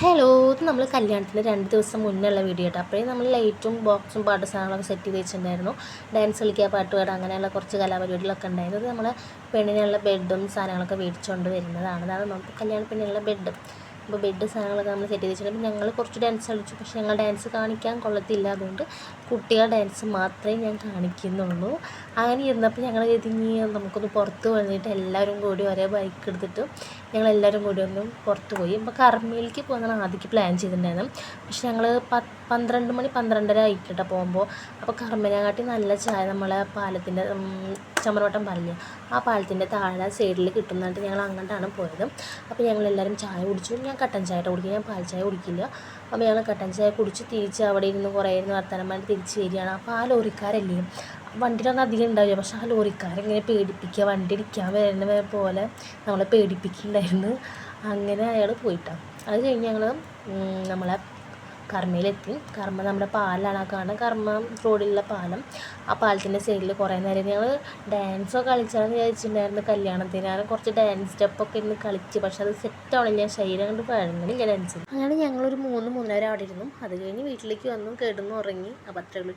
Hello ഇത് നമ്മൾ കല്യാണത്തിന് രണ്ട് ദിവസം മുന്നേ ഉള്ള വീഡിയോ കേട്ടോ അപ്പോഴേ നമ്മൾ ലൈറ്റും ബോക്സും പാട്ട് സാധനങ്ങളൊക്കെ സെറ്റ് ചെയ്ത് വെച്ചിട്ടുണ്ടായിരുന്നു. ഡാൻസ് കളിക്കുക പാട്ട് പാടുക അങ്ങനെയുള്ള കുറച്ച് കലാപരിപാടികളൊക്കെ ഉണ്ടായിരുന്നു. അത് നമ്മൾ പെണ്ണിനുള്ള ബെഡും സാധനങ്ങളൊക്കെ മേടിച്ചുകൊണ്ട് വരുന്നതാണ്. അതാണ് നമുക്ക് കല്യാണ പെണ്ണിനുള്ള ബെഡ് അപ്പോൾ ബെഡ് സാധനങ്ങളൊക്കെ നമ്മൾ സെറ്റ് ചെയ്ത് വെച്ചിട്ടുണ്ട്. ഞങ്ങൾ കുറച്ച് ഡാൻസ് കളിച്ചു. പക്ഷേ ഞങ്ങൾ ഡാൻസ് കാണിക്കാൻ കൊള്ളത്തില്ല. അതുകൊണ്ട് കുട്ടികൾ ഡാൻസ് മാത്രമേ ഞാൻ കാണിക്കുന്നുള്ളൂ. അങ്ങനെ ഇരുന്നപ്പോൾ ഞങ്ങൾ കരുതി നമുക്കൊന്ന് പുറത്ത് വന്നിട്ട് എല്ലാവരും കൂടി ഒരേ ബൈക്ക് എടുത്തിട്ട് ഞങ്ങൾ എല്ലാവരും കൂടി ഒന്ന് പുറത്ത് പോയി. അപ്പോൾ കർമ്മയിലേക്ക് പോകുന്നതാണ് ആദ്യം പ്ലാൻ ചെയ്തിട്ടുണ്ടായിരുന്നു പക്ഷെ ഞങ്ങൾ പന്ത്രണ്ട് മണി പന്ത്രണ്ടര ആയിട്ടിട്ട പോകുമ്പോൾ. അപ്പോൾ കർമ്മനെക്കാട്ടി നല്ല ചായ നമ്മളെ പാലത്തിന്റെ ചമ്മറവട്ടം പാലില്ല? ആ പാലത്തിന്റെ താഴെ സൈഡിൽ കിട്ടുന്നതായിട്ട് ഞങ്ങൾ അങ്ങോട്ടാണ് പോയത്. അപ്പോൾ ഞങ്ങൾ എല്ലാവരും ചായ കുടിച്ചു. ഞാൻ കട്ടൻ ചായ കുടിക്കുക ഞാൻ പാൽ ചായ കുടിക്കില്ല. അപ്പോൾ ഞങ്ങൾ കട്ടൻ ചായ കുടിച്ച് തിരിച്ച് അവിടെ ഇരുന്ന് കുറേ ഇരുന്ന് വർത്തമാനം തിരിച്ച് വരികയാണ്. അപ്പോൾ ആ ലോറിക്കാരല്ലേ? വണ്ടിയിലൊന്നും അധികം ഉണ്ടാവില്ല. പക്ഷേ ആ ലോറിക്കാരെങ്ങനെ പേടിപ്പിക്കുക വണ്ടി ഇടിക്കാൻ വരുന്ന പോലെ നമ്മളെ പേടിപ്പിക്കുന്നുണ്ടായിരുന്നു. അങ്ങനെ അയാൾ പോയിട്ടാണ് അത് കഴിഞ്ഞ് ഞങ്ങൾ നമ്മളെ കർമ്മയിലെത്തി കർമ്മ നമ്മുടെ പാലാണ് ആ കാണുന്നത് കർമ്മ റോഡിലുള്ള പാലം. ആ പാലത്തിന്റെ സൈഡിൽ കുറേ നേരം ഞങ്ങൾ ഡാൻസോ കളിച്ചാണെന്ന് വിചാരിച്ചിട്ടുണ്ടായിരുന്നു കല്യാണത്തിന്. ഞാൻ കുറച്ച് ഡാൻസ് സ്റ്റെപ്പൊക്കെ ഇരുന്ന് കളിച്ച്. പക്ഷെ അത് സെറ്റ് ആവണില്ല. ശരീരം കൊണ്ട് പഴങ്ങണില്ല ഡാൻസ് അങ്ങനെ ഞങ്ങളൊരു മൂന്ന് മൂന്നര അവിടെ ഇരുന്നു. അത് കഴിഞ്ഞ് വീട്ടിലേക്ക് വന്നു. കിടന്നു ഉറങ്ങി. അപ്പോൾ അത്രയുള്ളൂ